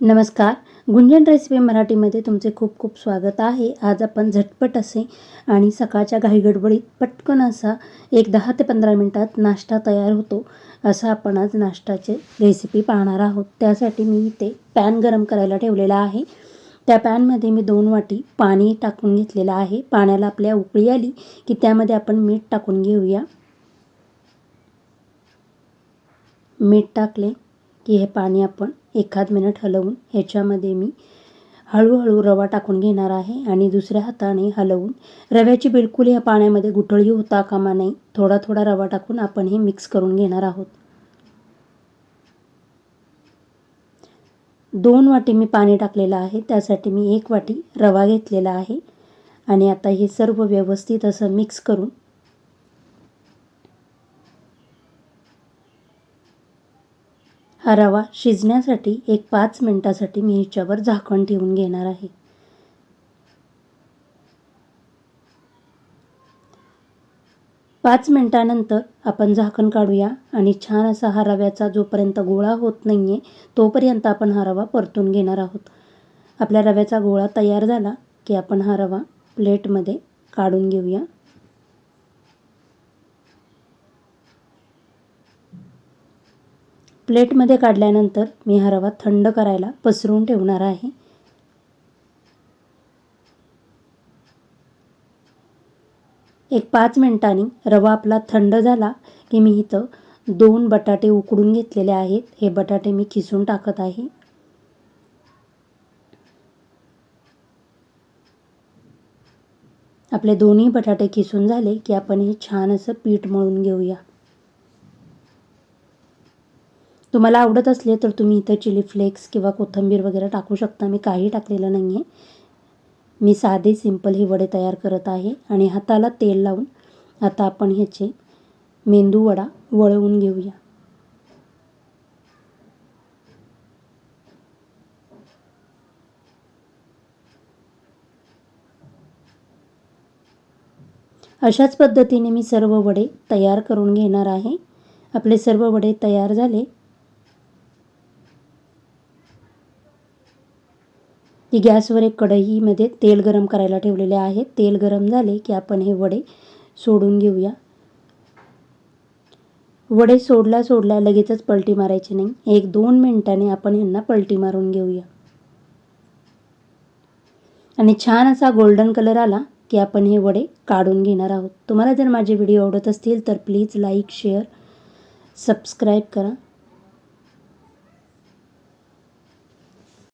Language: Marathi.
नमस्कार. गुंजन रेसिपी मराठीमध्ये तुमचे खूप खूप स्वागत आहे. आज आपण झटपट असे आणि सकाळच्या घाईगडबडीत पटकन असा एक दहा ते पंधरा मिनटात नाश्ता तयार होतो असा आपण आज नाश्ताचे रेसिपी पाहणार आहोत. त्यासाठी मी इथे पॅन गरम करायला ठेवलेला आहे. त्या पॅनमध्ये मी दोन वाटी पाणी टाकून घेतलेलं आहे. पाण्याला आपल्या उकळी आली की त्यामध्ये आपण मीठ टाकून घेऊया. मीठ टाकले की हे पाणी आपण एखाद मिनिट हलवून ह्याच्यामध्ये मी हळूहळू रवा टाकून घेणार आहे आणि दुसऱ्या हाताने हलवून रव्याची बिलकुल या पाण्यामध्ये गुठळी होता कामा नाही थोडा थोडा रवा टाकून आपण हे मिक्स करून घेणार आहोत. दोन वाटी मी पाणी टाकलेलं आहे. त्यासाठी मी एक वाटी रवा घेतलेला आहे. आणि आता हे सर्व व्यवस्थित असं मिक्स करून हा रवा शिजण्यासाठी एक पाच मिनटासाठी मी ह्याच्यावर झाकण ठेवून घेणार आहे. पाच मिनटानंतर आपण झाकण काढूया आणि छान असा हा रव्याचा जोपर्यंत गोळा होत नाही आहे तोपर्यंत आपण हा रवा परतून घेणार आहोत. आपल्या रव्याचा गोळा तयार झाला की आपण हा रवा प्लेटमध्ये काढून घेऊया. प्लेटमध्ये काढल्यानंतर मी हा रवा थंड करायला पसरून ठेवणार आहे. एक पाच मिनिटांनी रवा आपला थंड झाला की मी इथं दोन बटाटे उकडून घेतलेले आहेत. हे बटाटे मी खिसून टाकत आहे. आपले दोन्ही बटाटे खिसून झाले की आपण हे छान असं पीठ मळून घेऊया. तुम्हाला आवडत असले तर तुम्ही इथं चिली फ्लेक्स किंवा कोथिंबीर वगैरे टाकू शकता. मी काही टाकलेलं नाही आहे मी साधे सिंपल हे वडे तयार करत आहे आणि हाताला तेल लावून आता आपण ह्याचे मेंदू वडा वळवून घेऊया. अशाच पद्धतीने मी सर्व वडे तयार करून घेणार आहे. आपले सर्व वडे तयार झाले. की गॅसवर एक कढईमध्ये तेल गरम करायला ठेवलेले आहे. तेल गरम झाले की आपण हे वडे सोडून घेऊया. वडे सोडल्या सोडल्या लगेचच पलटी मारायची नाही. एक दोन मिनिटाने आपण यांना पलटी मारून घेऊया. आणि छान असा गोल्डन कलर आला की आपण हे वडे काढून घेणार आहोत. तुम्हाला जर माझे व्हिडिओ आवडत असतील तर प्लीज लाईक शेअर सबस्क्राईब करा.